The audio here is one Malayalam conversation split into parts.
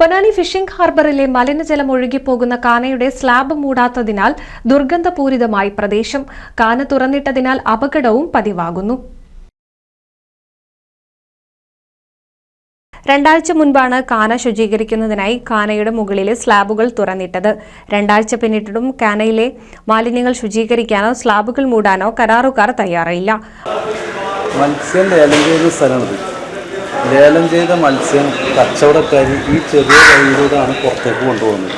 പൊന്നാനി ഫിഷിംഗ് ഹാർബറിലെ മലിനജലം ഒഴുകിപ്പോകുന്ന കാനയുടെ സ്ലാബ് മൂടാത്തതിനാൽ ദുർഗന്ധപൂരിതമായി പ്രദേശം. കാന തുറന്നിട്ടതിനാൽ അപകടവും പതിവാകുന്നു. രണ്ടാഴ്ച മുൻപാണ് കാന ശുചീകരിക്കുന്നതിനായി കാനയുടെ മുകളിലെ സ്ലാബുകൾ തുറന്നിട്ടത്. രണ്ടാഴ്ച പിന്നിട്ടിട്ടും കാനയിലെ മാലിന്യങ്ങൾ ശുചീകരിക്കാനോ സ്ലാബുകൾ മൂടാനോ കരാറുകാർ തയ്യാറായില്ല. ലേലം ചെയ്ത മത്സ്യം കച്ചവടക്കാർ ഈ ചെറിയ വഴിയിലൂടെയാണ് പുറത്തേക്ക് കൊണ്ടുപോകുന്നത്.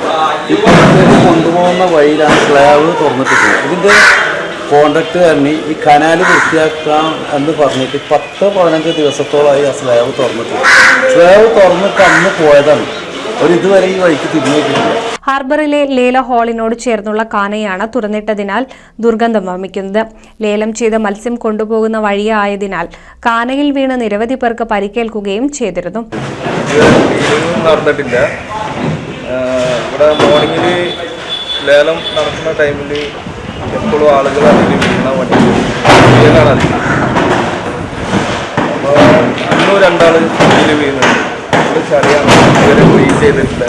ഈ പുറത്തേക്ക് കൊണ്ടുപോകുന്ന വഴിയിലാണ് സ്ലാബ് തുറന്നിട്ടിട്ടുള്ളത് ഇതിന്റെ കോൺട്രാക്റ്റുകാരന് ഈ കനാൽ വൃത്തിയാക്കാം എന്ന് പറഞ്ഞിട്ട് പത്ത് പതിനഞ്ച് ദിവസത്തോളമായി ആ സ്ലാബ് തുറന്നിട്ട് സ്ലാബ് തുറന്നിട്ട് അന്ന് പോയതാണ്. ഒരു ഇതുവരെ ഈ വഴിക്ക് തിരിഞ്ഞു നോക്കിയിട്ടില്ല. ഹാർബറിലെ ലേല ഹാളിനോട് ചേർന്നുള്ള കാനയാണ് തുറന്നിട്ടതിനാൽ ദുർഗന്ധം വമിക്കുന്നത്. ലേലം ചെയ്ത മത്സ്യം കൊണ്ടുപോകുന്ന വഴിയായതിനാൽ കാനയിൽ വീണ് നിരവധി പേർക്ക് പരിക്കേൽക്കുകയും ചെയ്തിരുന്നു. നടന്നിട്ടില്ല. ഇവിടെ മോർണിംഗിൽ ലേലം നടക്കുന്ന ടൈമിൽ എപ്പോഴും ആളുകൾ അതിൽ വീണ വണ്ടി വീണാണ് അതിൽ അപ്പോൾ അന്നും രണ്ടാൾ വീണുണ്ട് ചെറിയ ഇവരെ ചെയ്തിട്ടില്ല.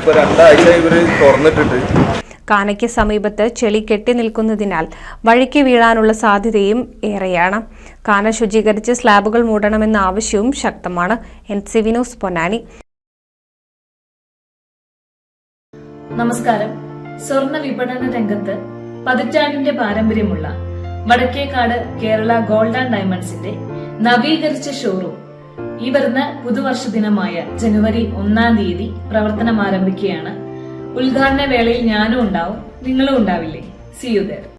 ഇപ്പോൾ രണ്ടാഴ്ച ഇവർ തുറന്നിട്ടിട്ട്. കാനയ്ക്ക് സമീപത്ത് ചെളി കെട്ടി നിൽക്കുന്നതിനാൽ വഴിക്ക് വീഴാനുള്ള സാധ്യതയും ഏറെയാണ്. കാന ശുചീകരിച്ച് സ്ലാബുകൾ മൂടണമെന്ന ആവശ്യവും ശക്തമാണ്. N C Vinos Ponnani. നമസ്കാരം. സ്വർണ വിപണന രംഗത്ത് പതിറ്റാണ്ടിന്റെ പാരമ്പര്യമുള്ള വടക്കേക്കാട് കേരള ഗോൾഡ് ആൻഡ് ഡയമണ്ട്സിന്റെ നവീകരിച്ച ഷോറൂം ഈ വരുന്ന പുതുവർഷ ദിനമായ ജനുവരി ഒന്നാം തീയതി പ്രവർത്തനം ആരംഭിക്കുകയാണ്. ഉദ്ഘാടന വേളയിൽ ഞാനും ഉണ്ടാവും നിങ്ങളും ഉണ്ടാവില്ലേ? C you there